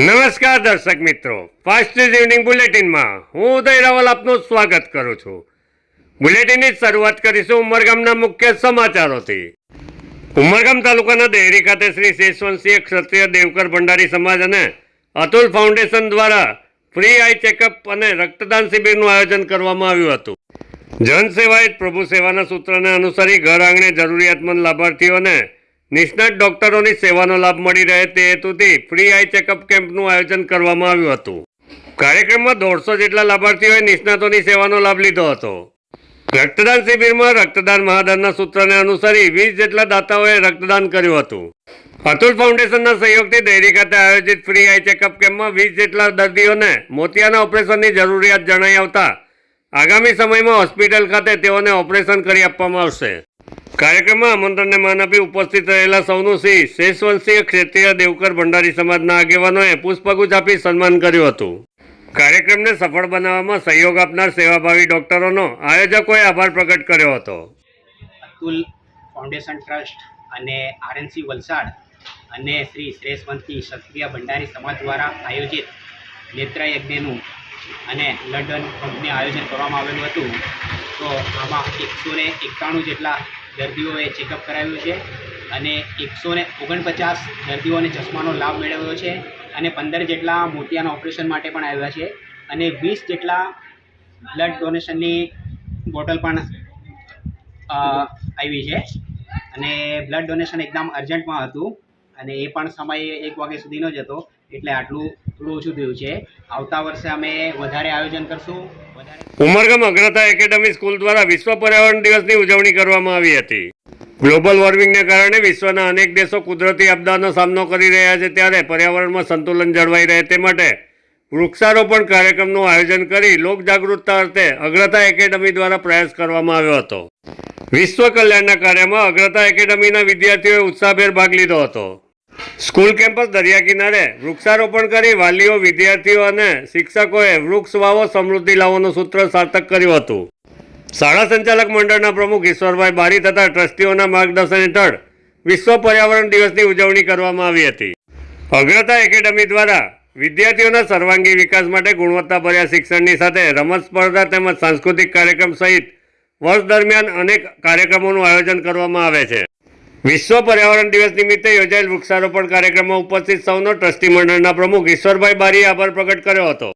નમસ્કાર દર્શક મિત્રો. ફાસ્ટ ઇવનિંગ બુલેટિનમાં હું ઉદય રાવલ આપનું સ્વાગત કરું છું. બુલેટિનની શરૂઆત કરીશું ઉમરગામના મુખ્ય સમાચારોથી. ઉમરગામ તાલુકાના દેહરી ખાતે શ્રી શેષવંશીય ક્ષત્રિય દેવકર ભંડારી સમાજ અને અતુલ ફાઉન્ડેશન દ્વારા ફ્રી આઈ ચેકઅપ અને રક્તદાન શિબિરનું આયોજન કરવામાં આવ્યું હતું. જન સેવા એ પ્રભુ સેવાના સૂત્રને અનુસરી ઘર આંગણે જરૂરિયાતમંદ લાભાર્થીઓને નિષ્ણાત ડોક્ટરોની સેવાનો લાભ મળી રહે તે હેતુથી ફ્રી આઈ ચેકઅપ કેમ્પનું આયોજન કરવામાં આવ્યું હતું. કાર્યક્રમમાં દોઢસો જેટલા લાભાર્થીઓએ નિષ્ણાતોની સેવાનો લાભ લીધો હતો. રક્તદાન શિબિરમાં રક્તદાન મહાદાનના સૂત્રને અનુસરી વીસ જેટલા દાતાઓએ રક્તદાન કર્યું હતું. અતુલ ફાઉન્ડેશનના સહયોગથી ડેરી ખાતે આયોજિત ફ્રી આઈ ચેકઅપ કેમ્પમાં વીસ જેટલા દર્દીઓને મોતિયાના ઓપરેશનની જરૂરિયાત જણાઈ આવતા આગામી સમયમાં હોસ્પિટલ ખાતે તેઓને ઓપરેશન કરી આપવામાં આવશે. કાર્યક્રમમાં આમંત્રણને માન આપી ઉપસ્થિત રહેલા સૌનું શ્રી શેષવંશીય ક્ષેત્રીય દેવકર ભંડારી સમાજના આગેવાનોએ પુષ્પગુચ્છ આપી સન્માન કર્યું હતું. કાર્યક્રમને સફળ બનાવવામાં સહયોગ આપનાર સેવાભાવી ડોક્ટરોનો આયોજકોએ આભાર પ્રગટ કર્યો હતો. અતુલ ફાઉન્ડેશન ટ્રસ્ટ અને આરએનસી વલસાડ અને શ્રી શ્રેષવંતી ક્ષત્રિય ભંડારી સમાજ દ્વારા આયોજિત નેત્રયજ્ઞનું અને લંડન આયોજન કરવામાં આવેલું હતું. તો આમાં એકસો એકાણું જેટલા દર્દીઓએ ચેકઅપ કરાવ્યું છે અને એકસો ને ઓગણપચાસ દર્દીઓને ચશ્માનો લાભ મેળવ્યો છે અને પંદર જેટલા મોતિયાના ઓપરેશન માટે પણ આવ્યા છે અને વીસ જેટલા બ્લડ ડોનેશનની બોટલ પણ આવી છે. અને બ્લડ ડોનેશન એકદમ અર્જન્ટમાં હતું અને એ પણ સમય એક વાગ્યા સુધીનો જ હતો એટલે આટલું થોડું ઓછું થયું છે. આવતા વર્ષે અમે વધારે આયોજન કરશું. ઉમરગામ અગ્રતા એકેડમી સ્કૂલ દ્વારા વિશ્વ પર્યાવરણ દિવસની ઉજવણી કરવામાં આવી હતી. ગ્લોબલ વોર્મિંગને કારણે વિશ્વના અનેક દેશો કુદરતી આપદાનો સામનો કરી રહ્યા છે ત્યારે પર્યાવરણમાં સંતુલન જળવાઈ રહે તે માટે વૃક્ષારોપણ કાર્યક્રમનું આયોજન કરી લોક જાગૃતતા અર્થે અગ્રતા એકેડમી દ્વારા પ્રયાસ કરવામાં આવ્યો હતો. વિશ્વ કલ્યાણના કાર્યમાં અગ્રતા એકેડમીના વિદ્યાર્થીઓએ ઉત્સાહભેર ભાગ લીધો હતો. સ્કૂલ કેમ્પસ દરિયા કિનારે વૃક્ષારોપણ કરી વાલીઓ, વિદ્યાર્થીઓ અને શિક્ષકોએ વૃક્ષ વાવો, સમૃદ્ધિ લાવવાનું સૂત્ર સાર્થક કર્યું હતું. શાળા સંચાલક મંડળના પ્રમુખ ઈશ્વરભાઈ બારી તથા ટ્રસ્ટીઓના માર્ગદર્શન હેઠળ વિશ્વ પર્યાવરણ દિવસની ઉજવણી કરવામાં આવી હતી. અગ્રતા એકેડમી દ્વારા વિદ્યાર્થીઓના સર્વાંગી વિકાસ માટે ગુણવત્તાભર્યા શિક્ષણની સાથે રમત સ્પર્ધા તેમજ સાંસ્કૃતિક કાર્યક્રમ સહિત વર્ષ દરમિયાન અનેક કાર્યક્રમોનું આયોજન કરવામાં આવે છે. વિશ્વ પર્યાવરણ દિવસ નિમિત્તે યોજાયેલ વૃક્ષારોપણ કાર્યક્રમમાં ઉપસ્થિત સૌનો ટ્રસ્ટી મંડળના પ્રમુખ ઈશ્વરભાઈ બારીએ આભાર પ્રગટ કર્યો હતો.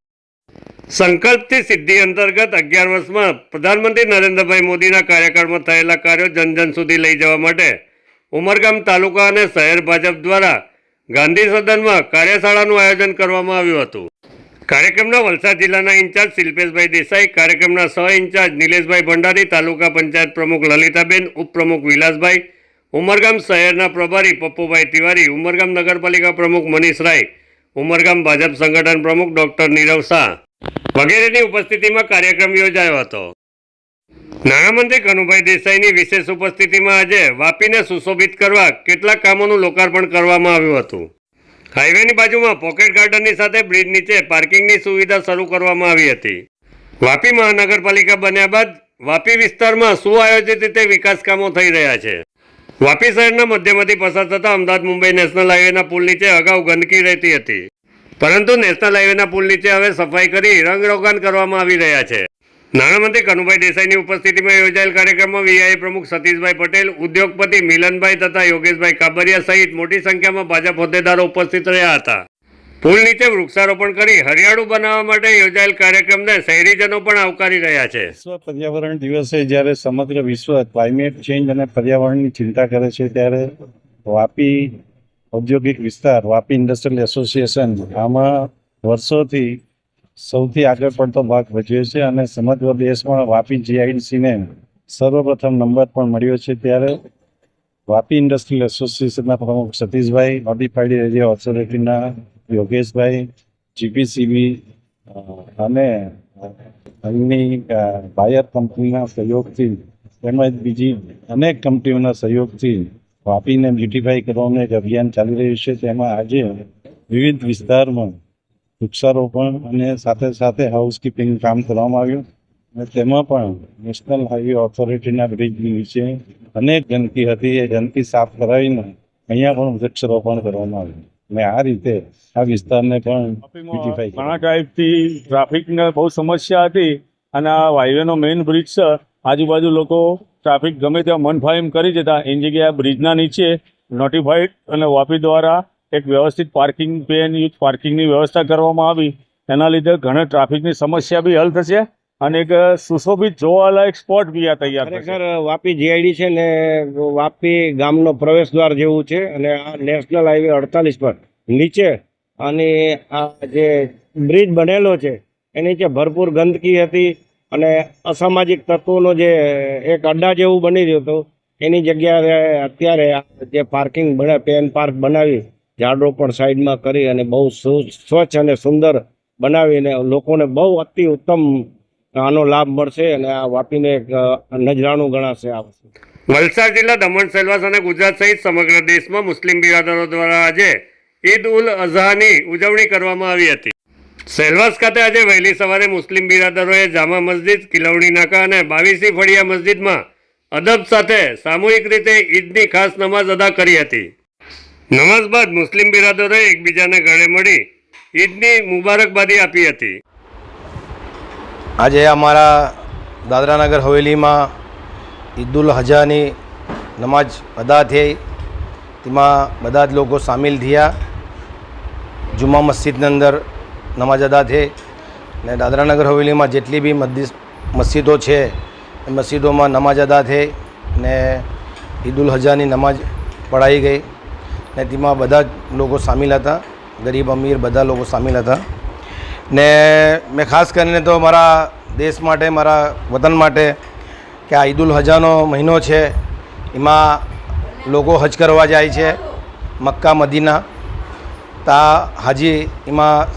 સંકલ્પથી સિદ્ધિ અંતર્ગત અગિયાર વર્ષમાં પ્રધાનમંત્રી નરેન્દ્રભાઈ મોદીના કાર્યકાળમાં થયેલા કાર્યો જન જન સુધી લઈ જવા માટે ઉમરગામ તાલુકા અને શહેર ભાજપ દ્વારા ગાંધી સદનમાં કાર્યશાળાનું આયોજન કરવામાં આવ્યું હતું. કાર્યક્રમના વલસાડ જિલ્લાના ઇન્ચાર્જ શિલ્પેશભાઈ દેસાઈ, કાર્યક્રમના સહ ઇન્ચાર્જ નિલેશભાઈ ભંડારી, તાલુકા પંચાયત પ્રમુખ લલિતાબેન, ઉપપ્રમુખ વિલાસભાઈ ઉમરગામ શહેરના પ્રભારી પપ્પુભાઈ તિવારી, ઉમરગામ નગરપાલિકા પ્રમુખ મનીષ રાય, ઉમરગામ ભાજપ સંગઠન પ્રમુખ ડોક્ટર નીરવ શાહ વગેરેની ઉપસ્થિતિમાં કાર્યક્રમ યોજાયો હતો. નાણામંત્રી કનુભાઈ દેસાઈની વિશેષ ઉપસ્થિતિમાં આજે વાપીને સુશોભિત કરવા કેટલાક કામોનું લોકાર્પણ કરવામાં આવ્યું હતું. હાઈવેની બાજુમાં પોકેટ ગાર્ડનની સાથે બ્રિજ નીચે પાર્કિંગની સુવિધા શરૂ કરવામાં આવી હતી. વાપી મહાનગરપાલિકા બન્યા બાદ વાપી વિસ્તારમાં સુઆયોજિત રીતે વિકાસ કામો થઈ રહ્યા છે. વાપી શહેરના મધ્યમાંથી પસાર થતા અમદાવાદ મુંબઈ નેશનલ હાઈવેના પુલ નીચે અગાઉ ગંદકી રહેતી હતી. પરંતુ નેશનલ હાઈવેના પુલ નીચે હવે સફાઈ કરી રંગરોગાન કરવામાં આવી રહ્યા છે. નાણામંત્રી કનુભાઈ દેસાઈની ઉપસ્થિતિમાં યોજાયેલ કાર્યક્રમમાં વીઆઈ પ્રમુખ સતીશભાઈ પટેલ, ઉદ્યોગપતિ મિલનભાઈ તથા યોગેશભાઈ કાબરિયા સહિત મોટી સંખ્યામાં ભાજપ હોદ્દેદારો ઉપસ્થિત રહ્યા હતા. પુલ નીચે વૃક્ષારોપણ કરી હરિયાળું બનાવવા માટે યોજાયેલ કાર્યક્રમને શહેરીજનો પણ આવકારી રહ્યા છે. વિશ્વ પર્યાવરણ દિવસે જ્યારે સમગ્ર વિશ્વ ક્લાઇમેટ ચેન્જ અને પર્યાવરણની ચિંતા કરે છે, ત્યારે વાપી ઔદ્યોગિક વિસ્તાર, વાપી ઇન્ડસ્ટ્રીયલ એસોસિએશન આમાં વર્ષોથી સૌથી આગળ પડતો ભાગ ભજવે છે અને સમગ્ર દેશમાં વાપી જીઆઈડીસીને સર્વપ્રથમ નંબર પણ મળ્યો છે. ત્યારે વાપી ઇન્ડસ્ટ્રીયલ એસોસિએશનના પ્રમુખ સતીશભાઈ નોટિફાઈડ એરિયા ઓથોરિટીના યોગેશભાઈ, જીપીસીબી અને અહીંની બાયર કંપનીના સહયોગથી તેમજ બીજી અનેક કંપનીઓના સહયોગથી વાપીને બ્યુટીફાઈ કરવાનું એક અભિયાન ચાલી રહ્યું છે. તેમાં આજે વિવિધ વિસ્તારમાં વૃક્ષારોપણ અને સાથે સાથે હાઉસકીપિંગ કામ કરવામાં આવ્યું અને તેમાં પણ નેશનલ હાઈવે ઓથોરિટીના બ્રિજ નીચે અનેક ગંદકી હતી. એ ગંદકી સાફ કરાવીને અહીંયા પણ વૃક્ષારોપણ કરવામાં આવ્યું. ને આ રીતે આ વિસ્તારને પણ ઘણા ટાઈપથી ટ્રાફિકને બહુ સમસ્યા હતી અને આ હાઈવેનો મેઇન બ્રિજ છે. આજુબાજુ લોકો ટ્રાફિક ગમે ત્યાં મનફાઈમ કરી જતા એની જગ્યાએ બ્રિજના નીચે નોટિફાઈડ અને વાપી દ્વારા એક વ્યવસ્થિત પાર્કિંગ પે એન્ડ યુઝ પાર્કિંગની વ્યવસ્થા કરવામાં આવી. એના લીધે ઘણા ટ્રાફિકની સમસ્યા બી હલ થશે. અને એક સુશોભિત જોવાલાયક સ્પોટ બી આ તૈયાર ખરેખર વાપી જીઆઈડી છે ને વાપી ગામનો પ્રવેશ દ્વાર જેવું છે અને આ નેશનલ હાઈવે અડતાલીસ પર નીચે અને આ જે બ્રિજ બનેલો છે, એની નીચે ભરપૂર ગંદકી હતી અને અસામાજિક તત્વોનો જે એક અડ્ડા જેવું બની રહ્યું હતું, એની જગ્યાએ અત્યારે જે પાર્કિંગ બને, પેન પાર્ક બનાવી, ઝાડો પણ સાઈડમાં કરી અને બહુ સ્વચ્છ અને સુંદર બનાવીને લોકોને બહુ અતિ ઉત્તમ આનો લાભ મળશે અને આ વાપીને એક નજરાણું ગણાશે આ વસ્તુ. વલસાડ જિલ્લા દમણ સેલવાસ અને ગુજરાત સહિત સમગ્ર દેશમાં મુસ્લિમ બિરાદરો દ્વારા આજે ઈદ ઉલ અઝહાની ઉજવણી કરવામાં આવી હતી. સેલવાસ ખાતે આજે વહેલી સવારે મુસ્લિમ બિરાદરોએ જામા મસ્જિદ, કિલવણી નાકા અને બાવીસી ફળિયા મસ્જિદમાં અદબ સાથે સામૂહિક રીતે ઈદની ખાસ નમાઝ અદા કરી હતી. નમાઝ બાદ મુસ્લિમ બિરાદરોએ એકબીજાને ગળે મળી ઈદની મુબારકબાદી આપી હતી. આજે અમારા દાદરાનગર હવેલીમાં ઈદુલ હજાની નમાજ અદા થઈ. તેમાં બધા જ લોકો સામેલ થયા. જુમા મસ્જિદની અંદર નમાજ અદા થઈ. ને દાદરાનગર હવેલીમાં જેટલી બી મસ્જિદ મસ્જિદો છે, એ મસ્જિદોમાં નમાજ અદા થઈ ને ઈદુલ હજાની નમાજ પઢાઈ ગઈ. ને તેમાં બધા જ લોકો સામેલ હતા. ગરીબ અમીર બધા લોકો સામેલ હતા. ને મેં ખાસ કરીને તો મારા દેશ માટે, મારા વતન માટે કે આ ઈદુલ હજાનો મહિનો છે, એમાં લોકો હજ કરવા જાય છે, મક્કા, મદીના. તા હાજી એમાં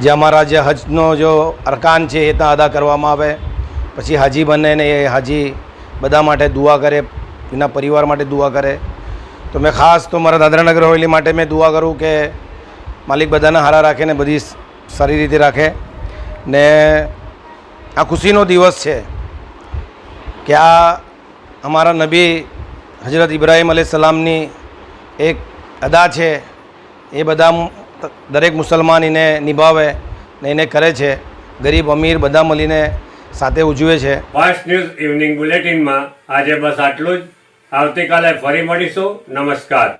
જે અમારા જે હજનો જો અરકાન છે એ ત્યાં અદા કરવામાં આવે. પછી હાજી બને ને એ હાજી બધા માટે દુઆ કરે, એના પરિવાર માટે દુઆ કરે. તો મેં ખાસ તો મારા દાદરાનગર હવેલી માટે મેં દુઆ કરું કે માલિક બધાને હારા રાખે ને બધી સારી રીતે રાખે. ને આ ખુશીનો દિવસ છે કે આ અમારા નબી હજરત ઇબ્રાહીમ અલી સલામની એક અદા છે. એ બધા દરેક મુસલમાન એને નિભાવે ને એને કરે છે. ગરીબ અમીર બધા મળીને સાથે ઉજવે છે. ફાસ્ટ ન્યૂઝ ઇવનિંગ બુલેટિનમાં આજે બસ આટલું જ. આવતીકાલે ફરી મળીશું. નમસ્કાર.